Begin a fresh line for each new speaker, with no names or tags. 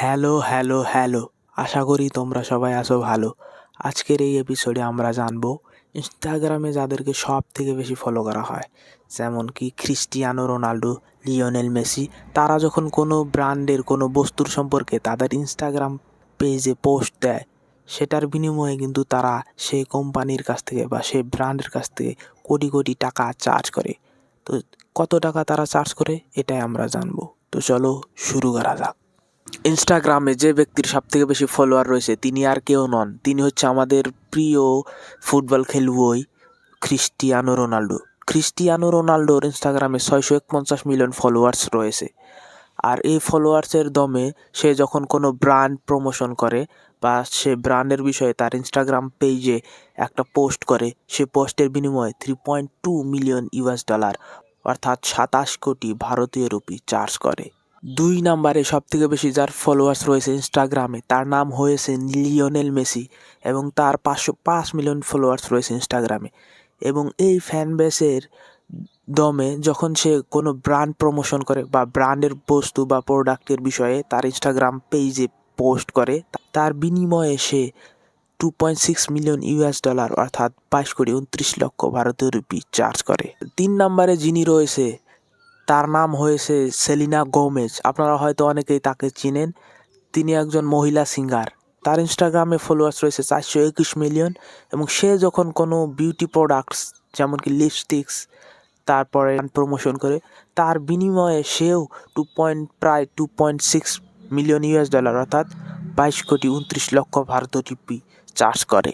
Hello hello hello. আশা করি তোমরা সবাই আছো ভালো। আজকের এই এপিসোডে আমরা জানব ইনস্টাগ্রামে যাদেরকে সব থেকে বেশি ফলো করা হয়, যেমন কি ক্রিস্টিয়ানো রোনাল্ডো লিওনেল মেসি তারা যখন কোনো ব্র্যান্ডের কোনো বস্তুর সম্পর্কে তাদের ইনস্টাগ্রাম পেজে পোস্ট দেয়, সেটার বিনিময়ে কিন্তু তারা সেই কোম্পানির কাছ থেকে বা সেই ব্র্যান্ডের কাছ থেকে কোটি কোটি টাকা চার্জ করে। তো কত টাকা তারা চার্জ করে, এটাই আমরা জানব। তো চলো শুরু করা যাক। ইনস্টাগ্রামে যে ব্যক্তির সব থেকে বেশি ফলোয়ার রয়েছে, তিনি আর কেউ নন। তিনি হচ্ছে আমাদের প্রিয় ফুটবল খেলুয়ই ক্রিস্টিয়ানো রোনাল্ডো ক্রিস্টিয়ানো রোনাল্ডোর ইনস্টাগ্রামে ছয়শো একপঞ্চাশ মিলিয়ন ফলোয়ার্স রয়েছে। আর এই ফলোয়ার্সের দমে সে যখন কোনো ব্র্যান্ড প্রমোশন করে বা সে ব্র্যান্ডের বিষয়ে তার ইনস্টাগ্রাম পেজে একটা পোস্ট করে, সে পোস্টের বিনিময়ে three point two million US dollar অর্থাৎ সাতাশ কোটি ভারতীয় রুপি চার্জ করে। দুই নম্বরে সব থেকে বেশি যার ফলোয়ার্স রয়েছে ইনস্টাগ্রামে তার নাম হয়েছে লিওনেল মেসি এবং তার পাঁচশো পাঁচ মিলিয়ন ফলোয়ার্স রয়েছে ইনস্টাগ্রামে এবং এই ফ্যান বেসের দমে যখন সে কোনো ব্র্যান্ড প্রমোশন করে বা ব্র্যান্ডের বস্তু বা প্রোডাক্টের বিষয়ে তার ইনস্টাগ্রাম পেজে পোস্ট করে, তার বিনিময়ে সে two point six million US dollar অর্থাৎ বাইশ কোটি উনত্রিশ লক্ষ ভারতীয় রুপি চার্জ করে। তিন নম্বরে যিনি রয়েছে তার নাম হয়েছে সেলিনা গোমেজ। আপনারা হয়তো অনেকেই তাকে চিনেন। তিনি একজন মহিলা সিঙ্গার। তার ইনস্টাগ্রামে ফলোয়ার্স রয়েছে চারশো একুশ মিলিয়ন এবং সে যখন কোনো বিউটি প্রোডাক্টস যেমন কি লিপস্টিক্স তারপরে প্রমোশন করে, তার বিনিময়ে সেও টু পয়েন্ট প্রায় two point six million US dollar অর্থাৎ বাইশ কোটি উনত্রিশ লক্ষ ভারতীয় টিপি চার্জ করে।